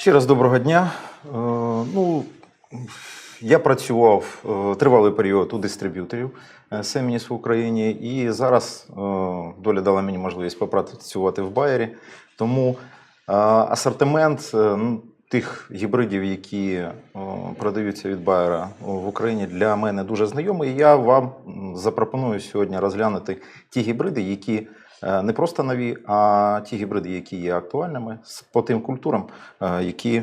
Ще раз доброго дня. Е, Ну, я працював е, тривалий період у дистриб'юторів е, Семініс в Україні, і зараз доля дала мені можливість попрацювати в Байері. Тому асортимент тих гібридів, які продаються від Байера в Україні, для мене дуже знайомий. Я вам запропоную сьогодні розглянути ті гібриди, які не просто нові, а ті гібриди, які є актуальними по тим культурам, е, які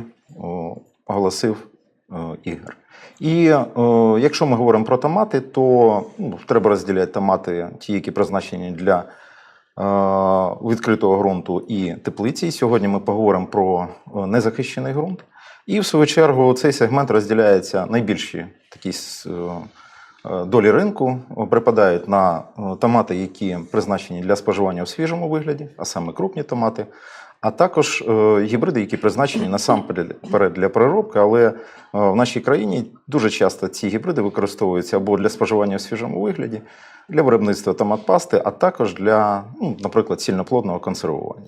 оголосив е, Ігор. І е, якщо ми говоримо про томати, то ну, треба розділяти томати, ті, які призначені для е, відкритого ґрунту і теплиці. Сьогодні ми поговоримо про е, незахищений ґрунт. І в свою чергу цей сегмент розділяється найбільші такі е, е, долі ринку е, припадають на е, томати, які призначені для споживання в свіжому вигляді, а саме крупні томати, а також е, гібриди, які призначені насамперед для переробки, але е, в нашій країні дуже часто ці гібриди використовуються або для споживання в свіжому вигляді, для виробництва томат-пасти, а також для, ну, наприклад, сильноплодного консервування.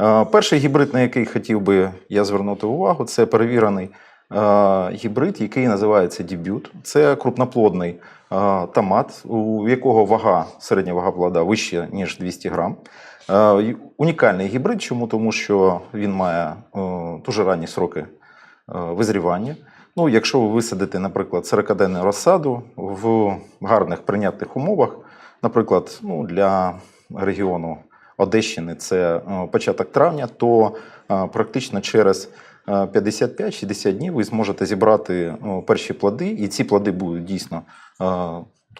Е, Перший гібрид, на який хотів би я звернути увагу, це перевірений е, гібрид, який називається дебют. Це крупноплодний томат, у якого вага, середня вага плода вища, ніж 200 грам. Унікальний гібрид, чому? Тому що він має е, дуже ранні сроки е, визрівання. Ну, якщо ви висадите, наприклад, 40-денну розсаду в гарних прийнятних умовах, наприклад, ну, для регіону Одещини це е, початок травня, то практично через 55-60 днів ви зможете зібрати е, перші плоди, і ці плоди будуть дійсно е,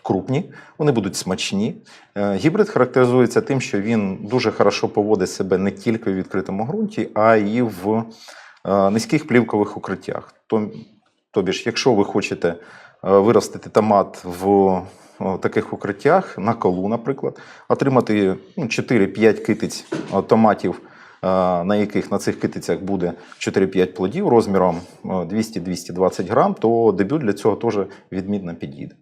крупні, вони будуть смачні. Е, Гібрид характеризується тим, що він дуже хорошо поводить себе не тільки в відкритому ґрунті, а й в е, низьких плівкових укриттях. Тобі ж, якщо ви хочете е, виростити томат в таких укриттях на колу, наприклад, отримати ну, 4-5 китиць томатів, е, на яких на цих китицях буде 4-5 плодів розміром е, 200-220 грам, то дебют для цього теж відмінно підійде.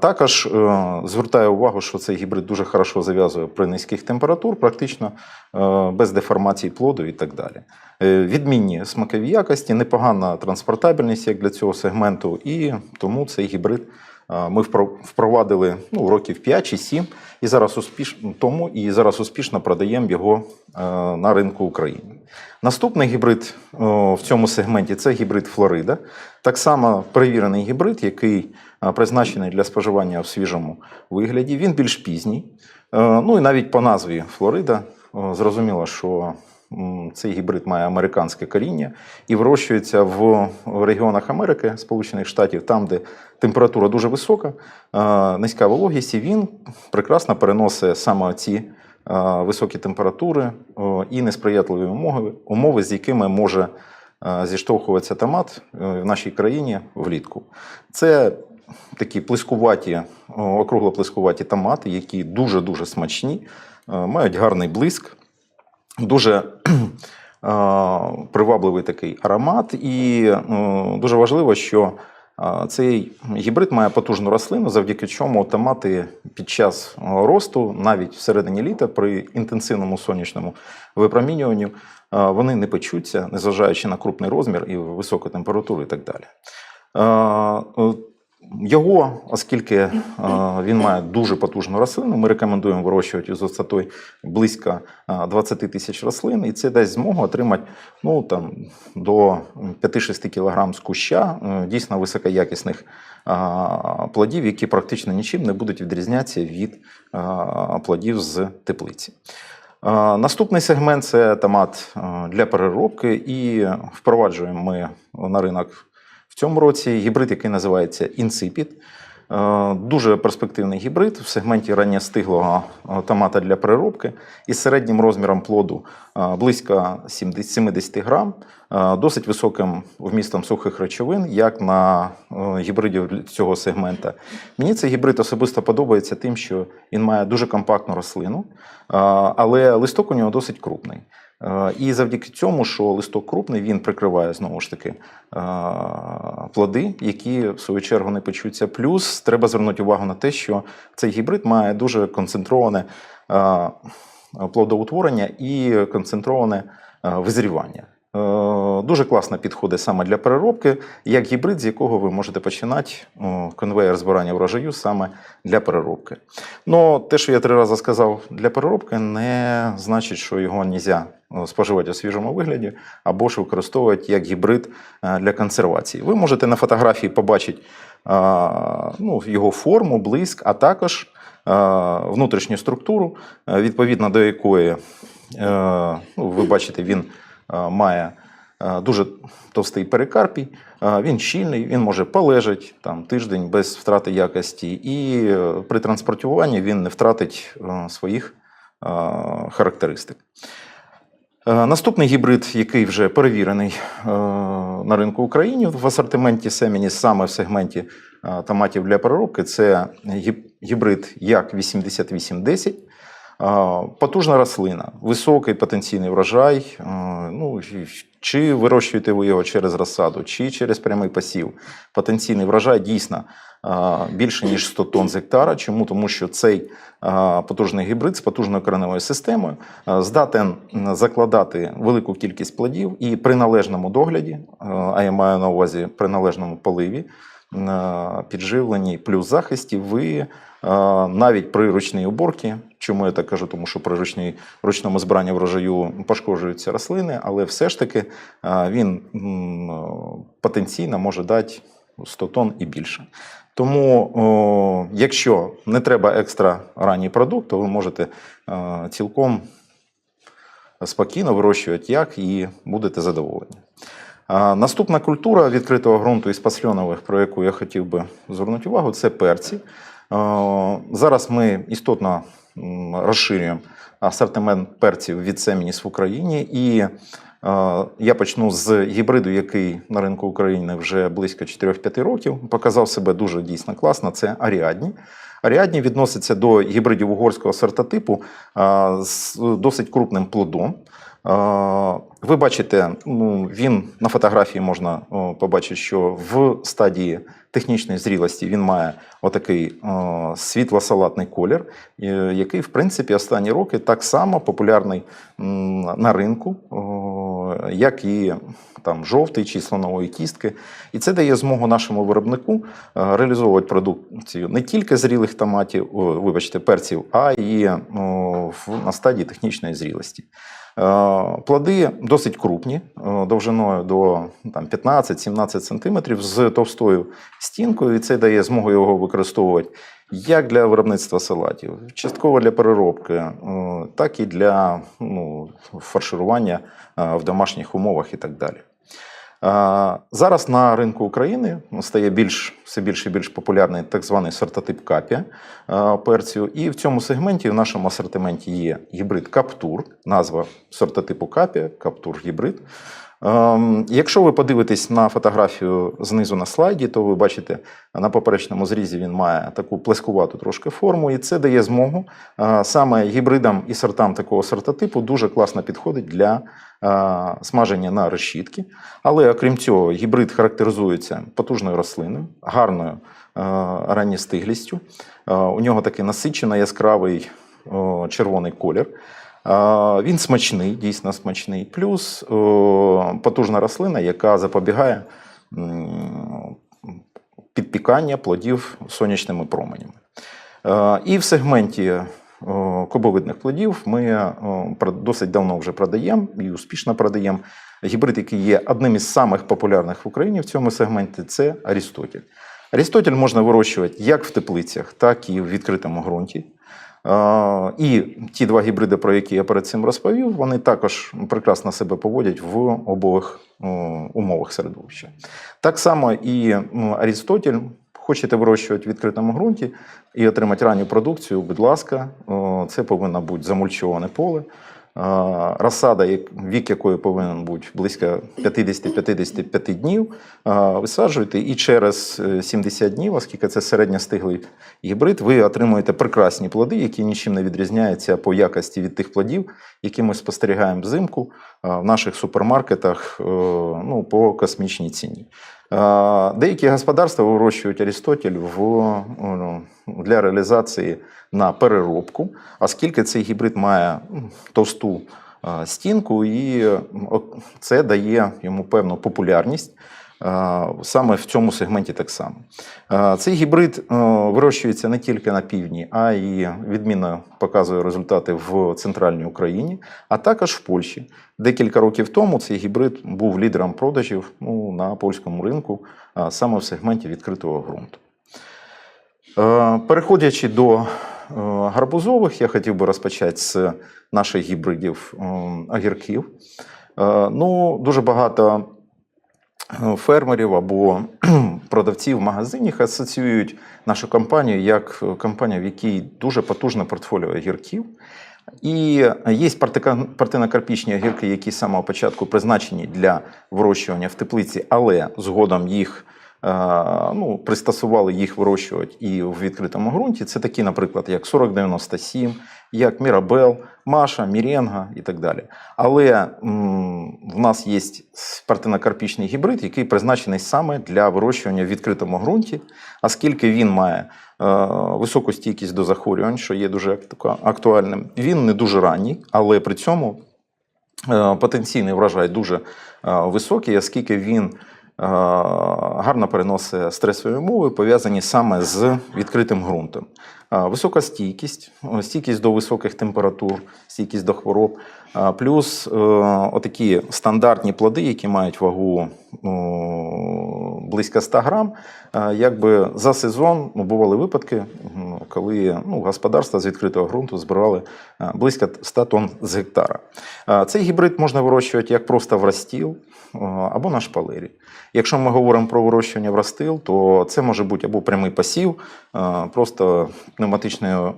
Також е, звертаю увагу, що цей гібрид дуже хорошо зав'язує при низьких температур, практично е, без деформації плоду і так далі. Е, Відмінні смакові якості, непогана транспортабельність як для цього сегменту, і тому цей гібрид е, ми впро- впровадили ну, років 5 чи 7, і зараз успішно тому і зараз успішно продаємо його е, на ринку України. Наступний гібрид в цьому сегменті це гібрид Флорида. Так само перевірений гібрид, який е, призначений для споживання в свіжому вигляді. Він більш пізній. Е, Ну і навіть по назві Флорида зрозуміло, що цей гібрид має американське коріння і вирощується в регіонах Америки, Сполучених Штатів, там, де температура дуже висока, е, низька вологість, і він прекрасно переносить саме ці е, високі температури і несприятливі умови, умови, з якими може е, зіштовхуватися томат е, в нашій країні влітку. Це такі плескуваті, о, округло-плескуваті томати, які дуже-дуже смачні, е, мають гарний блиск, дуже привабливий такий аромат. І е, дуже важливо, що цей гібрид має потужну рослину, завдяки чому томати під час росту, навіть всередині літа, при інтенсивному сонячному випромінюванні, вони не печуться, незважаючи на крупний розмір і високу температуру і так далі. Е, е, Його, оскільки е, він має дуже потужну рослину, ми рекомендуємо вирощувати з висотою близько е, 20 тисяч рослин, і це дасть змогу отримати ну, там, до 5-6 кг з куща е, дійсно високоякісних е, плодів, які практично нічим не будуть відрізнятися від е, плодів з теплиці. Е, Наступний сегмент це томат е, для переробки, і впроваджуємо ми на ринок цьому році гібрид, який називається Insipid. Е, Дуже перспективний гібрид в сегменті ранньостиглого е, томата для переробки із середнім розміром плоду е, близько 70 70 грам, досить високим вмістом сухих речовин, як на гібридів цього сегмента. Мені цей гібрид особисто подобається тим, що він має дуже компактну рослину, але листок у нього досить крупний. Е, І завдяки цьому, що листок крупний, він прикриває знову ж таки е, плоди, які в свою чергу не печуться. Плюс треба звернути увагу на те, що цей гібрид має дуже концентроване е, плодоутворення і концентроване визрівання. Е, дуже класно підходить саме для переробки, як гібрид, з якого ви можете починати о, конвейер збирання врожаю саме для переробки. Ну, те, що я три рази сказав для переробки, не значить, що його не можна споживати у свіжому вигляді або ж використовувати як гібрид е, для консервації. Ви можете на фотографії побачити ну, його форму, блиск, а також внутрішню структуру, е, відповідно до якої е, ну, ви бачите, він е, має е, дуже товстий перикарпій, е, він щільний, він може полежати там, тиждень без втрати якості, і е, при транспортуванні він не втратить е, своїх е, характеристик. Е, Наступний гібрид, який вже перевірений е, на ринку України в асортименті Семініс, саме в сегменті е, томатів для переробки, це гібрид Як 8810. Потужна рослина, високий потенційний врожай. Ну, чи вирощуєте ви його через розсаду, чи через прямий посів. Потенційний врожай дійсно більше ніж 100 тонн з гектара. Чому? Тому що цей потужний гібрид з потужною кореневою системою здатен закладати велику кількість плодів і при належному догляді, а я маю на увазі при належному поливі, підживленні плюс захисті, ви е, навіть при ручній уборці, чому я так кажу, тому що при ручній, ручному збиранні врожаю пошкоджуються рослини, але все ж таки е, він потенційно може дати 100 тонн і більше. Тому, якщо не треба екстра ранній продукт, то ви можете е, цілком спокійно вирощувати як і будете задоволені. Наступна культура відкритого ґрунту із пасльонових, про яку я хотів би звернути увагу, це перці. Зараз ми істотно розширюємо асортимент перців від Семініс в Україні. І я почну з гібриду, який на ринку України вже близько 4-5 років показав себе дуже дійсно класно. Це Аріадні. Аріадні відноситься до гібридів угорського сортотипу з досить крупним плодом. А, Ви бачите, ну, він на фотографії можна побачити, що в стадії технічної зрілості він має отакий о, світло-салатний колір, е, який, в принципі, останні роки так само популярний на ринку, як і там жовтий чи слонової кістки. І це дає змогу нашому виробнику е, реалізовувати продукцію не тільки зрілих томатів, вибачте, перців, а і на стадії технічної зрілості. Е, Плоди досить крупні, е, довжиною до там, 15-17 см з товстою стінкою, і це дає змогу його використовувати як для виробництва салатів, частково для переробки, е, так і для ну, фарширування в домашніх умовах і так далі. Зараз на ринку України стає більш все більше і більш популярний так званий сортотип капія е, перцю. І в цьому сегменті в нашому асортименті є гібрид Каптур, назва сортотипу капія, Каптур гібрид. Ем, Якщо ви подивитесь на фотографію знизу на слайді, то ви бачите, на поперечному зрізі він має таку плескувату трошки форму, і це дає змогу е, саме гібридам і сортам такого сортотипу дуже класно підходить для смаження на решітки. Але окрім цього, гібрид характеризується потужною рослиною, гарною е, ранньостиглістю. Е, У нього такий насичено яскравий червоний колір. Е, Він смачний, дійсно смачний. Плюс потужна рослина, яка запобігає підпікання плодів сонячними променями. Е, І в сегменті о, кубовидних плодів ми досить давно вже продаємо і успішно продаємо гібрид, який є одним із самих популярних в Україні в цьому сегменті це Арістотель. Арістотель можна вирощувати як в теплицях, так і в відкритому ґрунті. Е, І ті два гібриди, про які я перед цим розповів, вони також прекрасно себе поводять в обох е, умовах середовища. Так само і м, Арістотель. Хочете вирощувати в відкритому ґрунті і отримати ранню продукцію, будь ласка, це повинно бути замульчоване поле. Е, Розсада, вік якої повинен бути близько 50-55 днів, е, висаджуєте і через е, 70 днів, оскільки це середньостиглий гібрид, ви отримуєте прекрасні плоди, які нічим не відрізняються по якості від тих плодів, які ми спостерігаємо взимку е, в наших супермаркетах е, ну, по космічній ціні. Деякі господарства вирощують Арістотель в, ну, для реалізації на переробку, оскільки цей гібрид має м, товсту стінку, і це дає йому певну популярність. Е, Саме в цьому сегменті так само. Е, Цей гібрид е, вирощується не тільки на півдні, а й відмінно показує результати в центральній Україні, а також в Польщі. Декілька років тому цей гібрид був лідером продажів ну, на польському ринку, саме в сегменті відкритого ґрунту. Переходячи до гарбузових, я хотів би розпочати з наших гібридів е, огірків. Ну, дуже багато фермерів або продавців в магазині асоціюють нашу компанію як е, компанію, в якій дуже потужне портфоліо огірків. І є партинокарпічні огірки, які з самого початку призначені для вирощування в теплиці, але згодом їх е, ну, пристосували їх вирощувати і в відкритому ґрунті. Це такі, наприклад, як 4097, як Мірабел, Маша, Міренга і так далі. Але м, в нас є партинокарпічний гібрид, який призначений саме для вирощування в відкритому ґрунті, оскільки він має е, високу стійкість до захворювань, що є дуже актуальним. Він не дуже ранній, але при цьому е, потенційний врожай дуже е, високий, оскільки він е, гарно переносить стресові умови, пов'язані саме з відкритим ґрунтом. Е, Висока стійкість, е, стійкість до високих температур, стійкість до хвороб, е, плюс е, отакі стандартні плоди, які мають вагу близько 100 грам. Е, Якби за сезон ну, бували випадки, коли ну, господарства з відкритого ґрунту збирали е, близько 100 тонн з гектара. Е, Цей гібрид можна вирощувати як просто в розстіл е, або на шпалері. Якщо ми говоримо про вирощування в розстил, то це може бути або прямий посів, е, просто пневматичною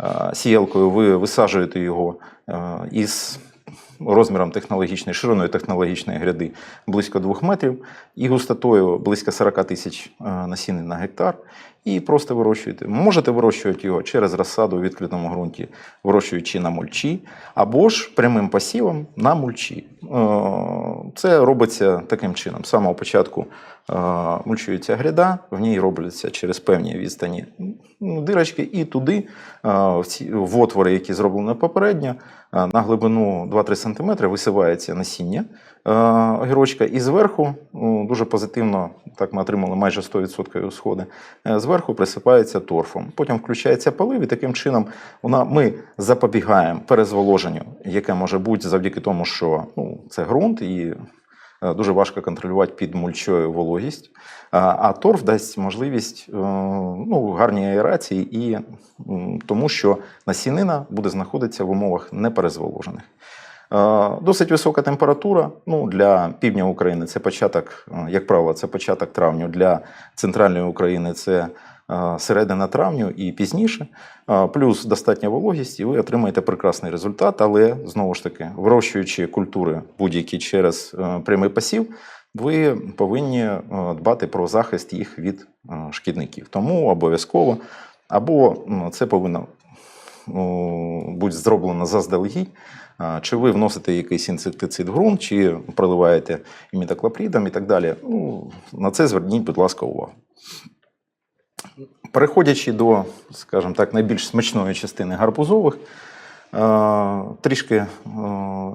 е, сіялкою ви висаджуєте його е, із розміром технологічної, шириною технологічної гряди близько 2 метрів і густотою близько 40 тисяч е, насінин на гектар. І просто вирощуєте. Можете вирощувати його через розсаду у відкритому ґрунті, вирощуючи на мульчі, або ж прямим посівом на мульчі. Е, Це робиться таким чином. З самого початку е, мульчується гряда, в ній робляться через певні відстані дирочки, і туди, в отвори, які зроблені попередньо, на глибину 2-3 см висивається насіння е, огірочка, і зверху ну, дуже позитивно, так ми отримали майже 100% сходи, е, зверху присипається торфом. Потім включається полив, і таким чином вона, ми запобігаємо перезволоженню, яке може бути завдяки тому, що ну, це ґрунт і е, дуже важко контролювати під мульчою вологість. А, а торф дасть можливість е, ну, гарній аерації і тому, що насінина буде знаходитися в умовах неперезволожених. Е, Досить висока температура. Ну, для півдня України це початок, е, як правило, це початок травня. Для центральної України це е, середина травню і пізніше. Плюс достатня вологість, і ви отримаєте прекрасний результат. Але знову ж таки, вирощуючи культури будь-які через е, прямий посів, ви повинні е, дбати про захист їх від е, шкідників. Тому обов'язково або це повинно бути зроблено заздалегідь. Чи ви вносите якийсь інсектицид в ґрунт, чи проливаєте імітоклопридом і так далі. Ну, на це зверніть, будь ласка, увагу. Переходячи до, скажімо так, найбільш смачної частини гарбузових, е, трішки е,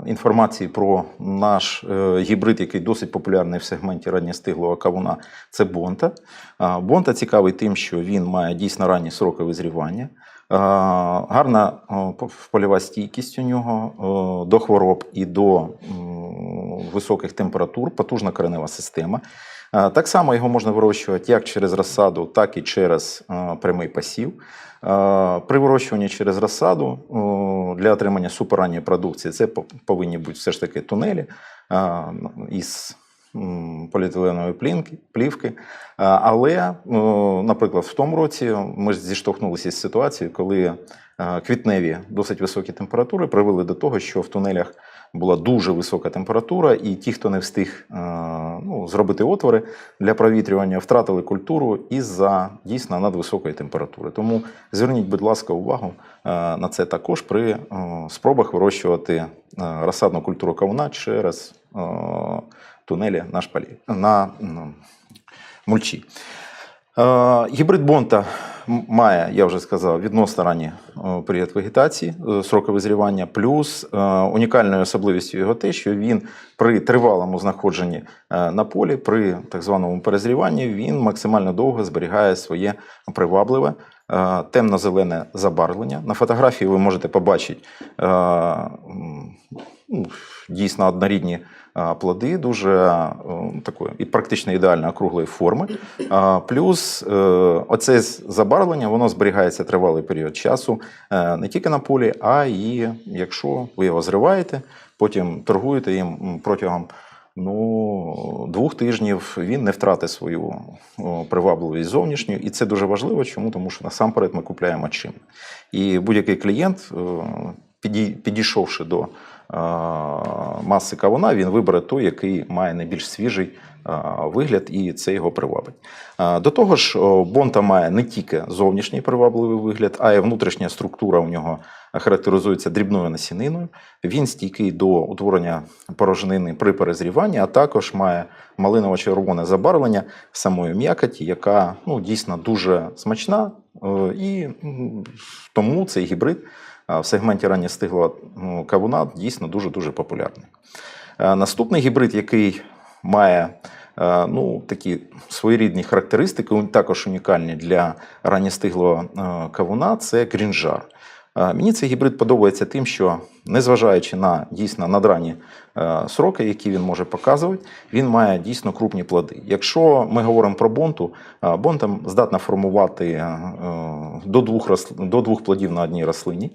інформації про наш е, гібрид, який досить популярний в сегменті ранньостиглого кавуна, це Бонта. Бонта цікавий тим, що він має дійсно ранні сроки визрівання. Гарна польова стійкість у нього до хвороб і до високих температур, потужна коренева система. Е, Так само його можна вирощувати як через розсаду, так і через е, прямий посів. Е, При вирощуванні через розсаду для отримання суперранньої продукції це повинні бути все ж таки тунелі із поліетиленової плівки. Е, Але, наприклад, в тому році ми зіштовхнулися з ситуацією, коли квітневі досить високі температури привели до того, що в тунелях була дуже висока температура, і ті, хто не встиг е, ну, зробити отвори для провітрювання, втратили культуру із-за дійсно надвисокої температури. Тому зверніть, будь ласка, увагу е, на це також при е, спробах вирощувати розсадну культуру кавуна через тунелі на шпалі на мульчі. Гібрид Бонта має, я вже сказав, відносно ранні е, період вегетації, е, сроки визрівання, плюс е, унікальною особливістю його те, що він при тривалому знаходженні на полі, при так званому перезріванні, він максимально довго зберігає своє привабливе темно-зелене забарвлення. На фотографії ви можете побачити е, ну, дійсно однорідні е, плоди, дуже е, такої і практично ідеально округлої форми. Плюс е, оце забарвлення воно зберігається тривалий період часу е, не тільки на полі, а і якщо ви його зриваєте, потім торгуєте їм протягом ну, двох тижнів, він не втратить свою привабливість зовнішню. І це дуже важливо. Чому? Тому що насамперед ми купляємо чим. І будь-який клієнт, е, підійшовши до е, маси кавуна, він вибере той, який має найбільш свіжий е, вигляд, і це його привабить. До того ж, Бонта має не тільки зовнішній привабливий вигляд, а й внутрішня структура у нього характеризується дрібною насіниною. Він стійкий до утворення порожнини при перезріванні, а також має малиново-червоне забарвлення самої м'якоті, яка ну, дійсно дуже смачна. е, І тому цей гібрид е, в сегменті ранньостиглого ну, кавуна дійсно дуже-дуже популярний. Е, Наступний гібрид, який має ну, такі своєрідні характеристики, також унікальні для ранньостиглого кавуна, це грінжар. Мені цей гібрид подобається тим, що незважаючи на дійсно надранні е, сроки, які він може показувати, він має дійсно крупні плоди. Якщо ми говоримо про бонту, бонта здатна формувати е, до двох, до двох плодів на одній рослині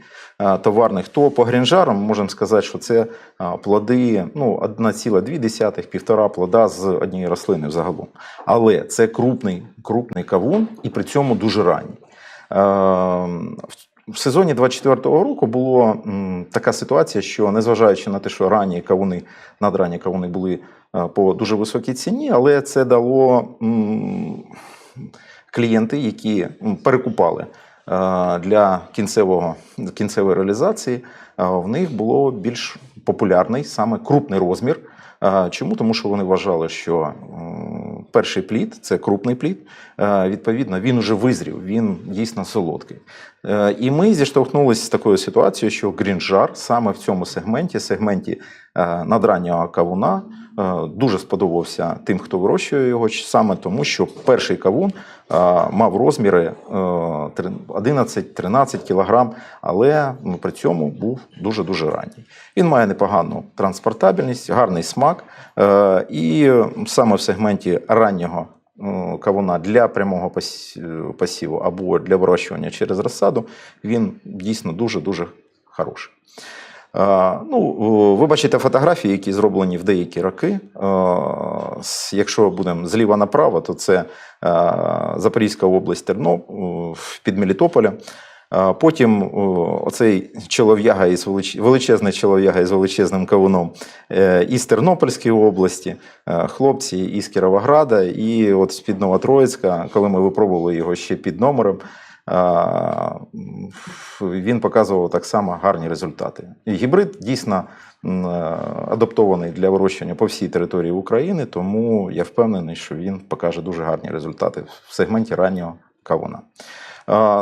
товарних, то по грінжарам можемо сказати, що це плоди ну, 1,2-1,5 плода з однієї рослини взагалом. Але це крупний, крупний кавун і при цьому дуже ранній. Е, В сезоні 24-го року була така ситуація, що незважаючи на те, що ранні кавуни, надранні кавуни були е, по дуже високій ціні, але це дало м, клієнти, які перекупали е, для кінцевого, кінцевої реалізації, е, в них було більш популярний саме крупний розмір. Чому? Тому що вони вважали, що перший плід це крупний плід. Е, Відповідно, він уже визрів, він дійсно солодкий. Е, І ми зіштовхнулися з такою ситуацією, що грінжар саме в цьому сегменті, сегменті надраннього кавуна, е, дуже сподобався тим, хто вирощує його, саме тому, що перший кавун е, мав розміри е, 11-13 кілограм, але ну, при цьому був дуже-дуже ранній. Він має непогану транспортабельність, гарний смак. е, І саме в сегменті раннього е, кавуна для прямого е, посіву або для вирощування через розсаду, він дійсно дуже-дуже хороший. Ну, ви бачите фотографії, які зроблені в деякі роки. Якщо будемо зліва направо, то це Запорізька область Терно під Мелітополя. Потім оцей чолов'яга із велич... величезний чолов'яга із величезним кавуном е, із Тернопільської області, хлопці із Кіровограда, і от з під Новотроїцька, коли ми випробували його ще під номером, він показував так само гарні результати. Гібрид дійсно адаптований для вирощування по всій території України, тому я впевнений, що він покаже дуже гарні результати в сегменті раннього кавуна.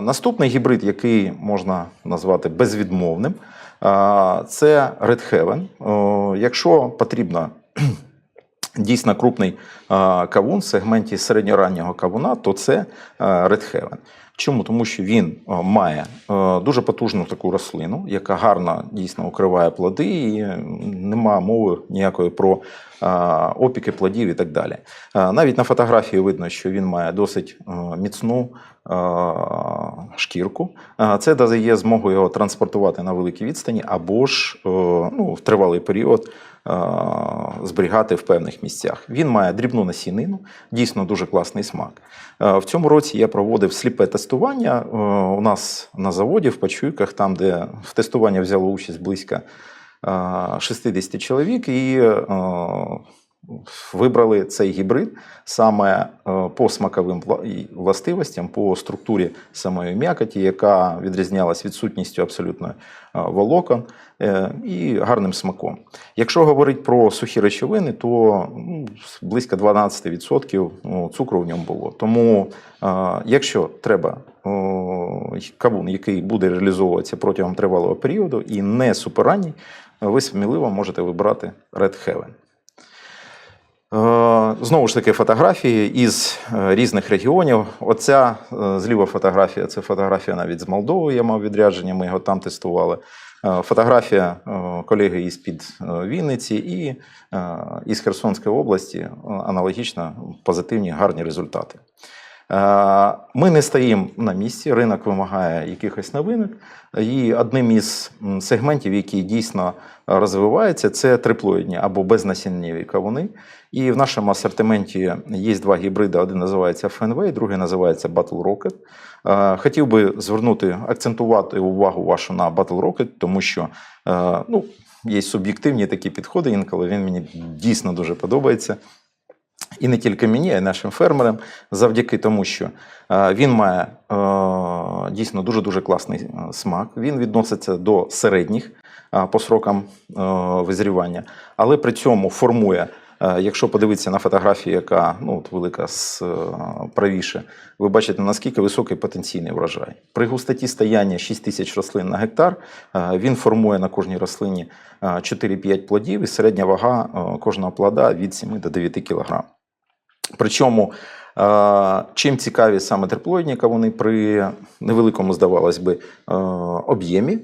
Наступний гібрид, який можна назвати безвідмовним, це Red Heaven. Якщо потрібно дійсно крупний кавун в сегменті середньораннього кавуна, то це Red Heaven. Чому? Тому що він е, має е, дуже потужну таку рослину, яка гарно дійсно укриває плоди, і нема мови ніякої про е, опіки плодів і так далі. Е, Навіть на фотографії видно, що він має досить е, міцну е, шкірку. Е, Це дає змогу його транспортувати на великій відстані або ж е, ну, в тривалий період е, зберігати в певних місцях. Він має дрібну насінину, дійсно дуже класний смак. Е, В цьому році я проводив сліпе тестування е, у нас на заводі в Пачуйках, там, де в тестування взяло участь близько е, 60 чоловік, і е, вибрали цей гібрид саме е, по смаковим властивостям, по структурі самої м'якоті, яка відрізнялась відсутністю абсолютно е, волокон е, і гарним смаком. Якщо говорити про сухі речовини, то ну, близько 12% ну, цукру в ньому було. Тому, якщо треба кавун, який буде реалізовуватися протягом тривалого періоду і не суперранній, ви сміливо можете вибрати Red Heaven. Е, Знову ж таки, фотографії із е, різних регіонів. Оця е, зліва фотографія це фотографія навіть з Молдови. Я мав відрядження, ми його там тестували. Фотографія колеги із під Вінниці і із Херсонської області аналогічно позитивні гарні результати. Е, Ми не стоїмо на місці, ринок вимагає якихось новинок. І одним із сегментів, який дійсно розвивається, це триплоїдні або безнасіннєві кавуни. І в нашому асортименті є два гібриди: один називається Fenway, другий називається Battle Rocket. Е, Хотів би звернути, акцентувати увагу вашу на Battle Rocket, тому що е, ну, є суб'єктивні такі підходи, інколи він мені дійсно дуже подобається. І не тільки мені, а й нашим фермерам, завдяки тому, що е, він має е, дійсно дуже дуже класний е, смак. Він відноситься до середніх по срокам визрівання, але при цьому формує. Е, Якщо подивитися на фотографію, яка ну от велика з е, правіше, ви бачите наскільки високий потенційний врожай. При густоті стояння 6 тисяч рослин на гектар. е, Він формує на кожній рослині е, 4-5 плодів, і середня вага кожного плода від 7 до 9 кг. Причому, чим цікаві саме триплоїдні кавуни при невеликому, здавалось би, об'ємі,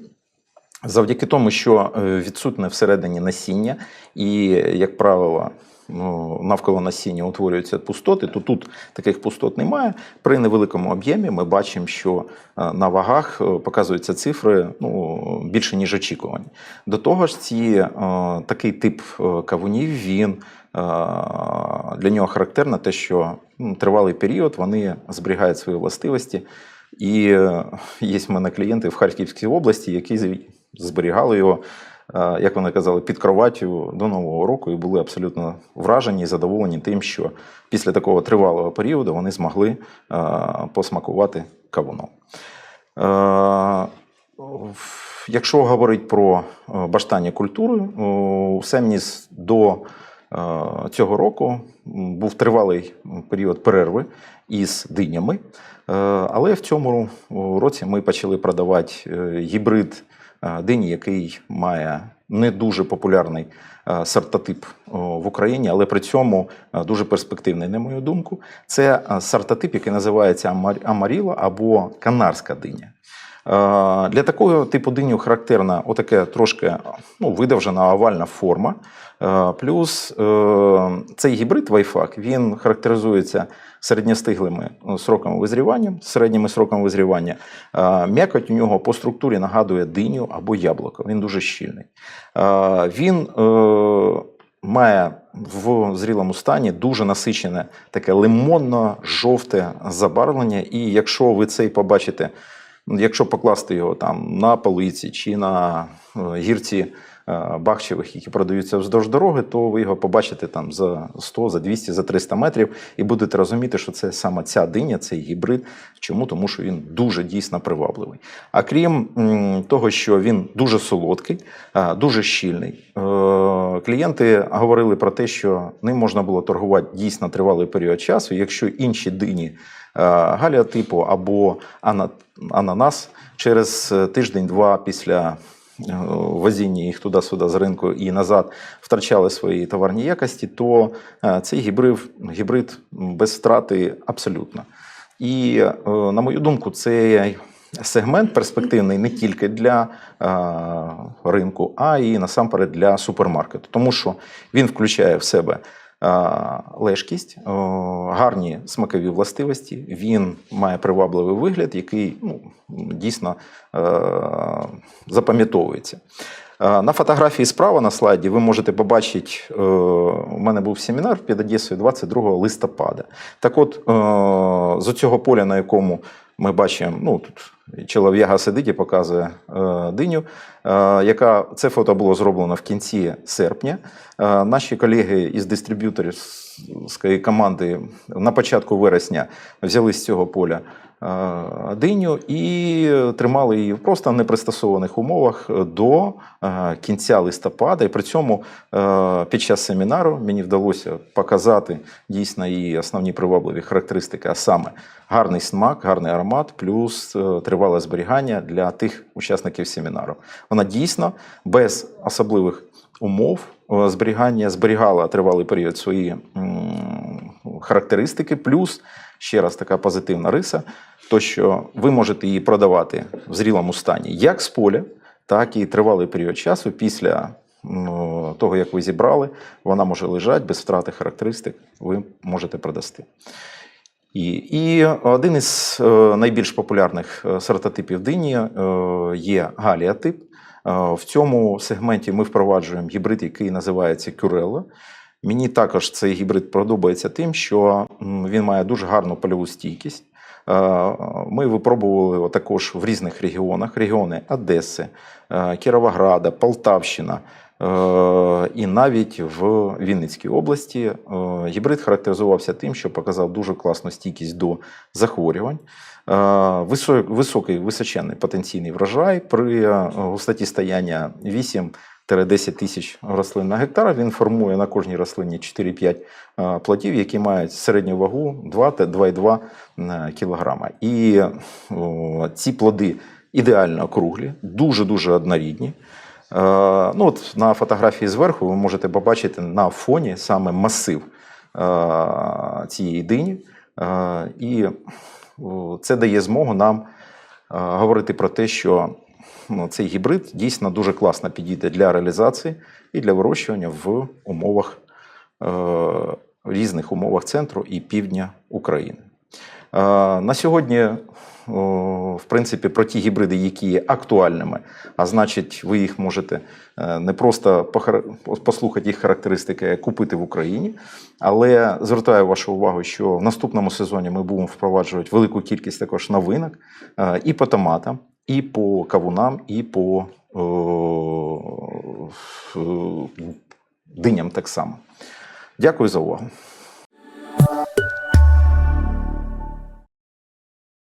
завдяки тому, що е, відсутне всередині насіння, і, як правило, ну, навколо насіння утворюються пустоти, то тут таких пустот немає. При невеликому об'ємі ми бачимо, що е, на вагах е, показуються цифри ну, більше, ніж очікувані. До того ж, ці, такий тип кавунів він для нього характерно те, що ну, тривалий період вони зберігають свої властивості. І є в мене клієнти в Харківській області, які зберігали його, е, як вони казали, під кроваттю до Нового року і були абсолютно вражені і задоволені тим, що після такого тривалого періоду вони змогли е, посмакувати кавуном. Е, Якщо говорити про баштання культури, у Семніс до цього року був тривалий період перерви із динями. Але в цьому році ми почали продавати гібрид дині, який має не дуже популярний е, сортотип в Україні, але при цьому е, дуже перспективний, на мою думку. Це е, сортотип, який називається Амар- Амаріла або канарська диня. Е, Для такого типу диню характерна отаке трошки ну, видовжена овальна форма. Е, Плюс е, цей гібрид вайфак він характеризується середньостиглими ну, сроками визрівання, середніми сроками визрівання. Е, М'якоть у нього по структурі нагадує диню або яблуко. Він дуже щільний. Е, Він е, має в зрілому стані дуже насичене таке лимонно-жовте забарвлення. І якщо ви цей побачите, якщо покласти його там на полиці чи на е, гірці е, бахчевих, які продаються вздовж дороги, то ви його побачите там за 100, за 200, за 300 метрів, і будете розуміти, що це саме ця диня, цей гібрид. Чому? Тому що він дуже дійсно привабливий. А крім того, що він дуже солодкий, е, дуже щільний. е, Клієнти говорили про те, що ним можна було торгувати дійсно тривалий період часу, якщо інші дині е, галіотипу або ананас через е, тиждень-два після е, возіння їх туди-сюди з ринку і назад втрачали свої товарні якості, то е, цей гібрид, гібрид без втрати абсолютно. І, е, на мою думку, цей сегмент перспективний не тільки для ринку, а і насамперед для супермаркету, тому що він включає в себе лежкість, е, гарні смакові властивості. Він має привабливий вигляд, який ну, дійсно е, запам'ятовується. Е, На фотографії справа на слайді ви можете побачити, е, у мене був семінар під Одесою 22 листопада. Так от, е, з цього поля, на якому Ми бачимо, ну тут чолов'яга сидить і показує е, диню, е, яка це фото було зроблено в кінці серпня. Е, наші колеги із дистриб'юторської команди на початку вересня взяли з цього поля диню і тримали її в просто непристосованих умовах до е, кінця листопада. І при цьому е, під час семінару мені вдалося показати дійсно її основні привабливі характеристики, а саме гарний смак, гарний аромат, плюс е, тривале зберігання для тих учасників семінару. Вона дійсно без особливих умов е, зберігання зберігала тривалий період свої характеристики, плюс ще раз така позитивна риса, то що ви можете її продавати в зрілому стані як з поля, так і тривалий період часу після того, як ви зібрали, вона може лежати без втрати характеристик, ви можете продасти. І, і один із е, найбільш популярних е, сортотипів дині е, є галіатип. В цьому сегменті ми впроваджуємо гібрид, який називається Кюрело. Мені також цей гібрид подобається тим, що він має дуже гарну польову стійкість. Е, Ми випробували його також в різних регіонах: регіони Одеси, е, Кіровограда, Полтавщина. Е, І навіть в Вінницькій області гібрид характеризувався тим, що показав дуже класну стійкість до захворювань, високий височенний потенційний врожай при густоті стояння 8-10 тисяч рослин на гектар. Він формує на кожній рослині 4-5 е, плодів, які мають середню вагу 2-2,2 е, кілограма. І о, ці плоди ідеально округлі, дуже-дуже однорідні. Е, Ну, от на фотографії зверху ви можете побачити на фоні саме масив е, цієї дині. Е, І це дає змогу нам е, говорити про те, що цей гібрид дійсно дуже класно підійде для реалізації і для вирощування в умовах е, різних умовах центру і півдня України. Е, На сьогодні, в принципі, про ті гібриди, які є актуальними, а значить, ви їх можете е, не просто послухати їх характеристики, купити в Україні. Але звертаю вашу увагу, що в наступному сезоні ми будемо впроваджувати велику кількість також новинок і по томатам, і по кавунам, і по е, диням так само. Дякую за увагу.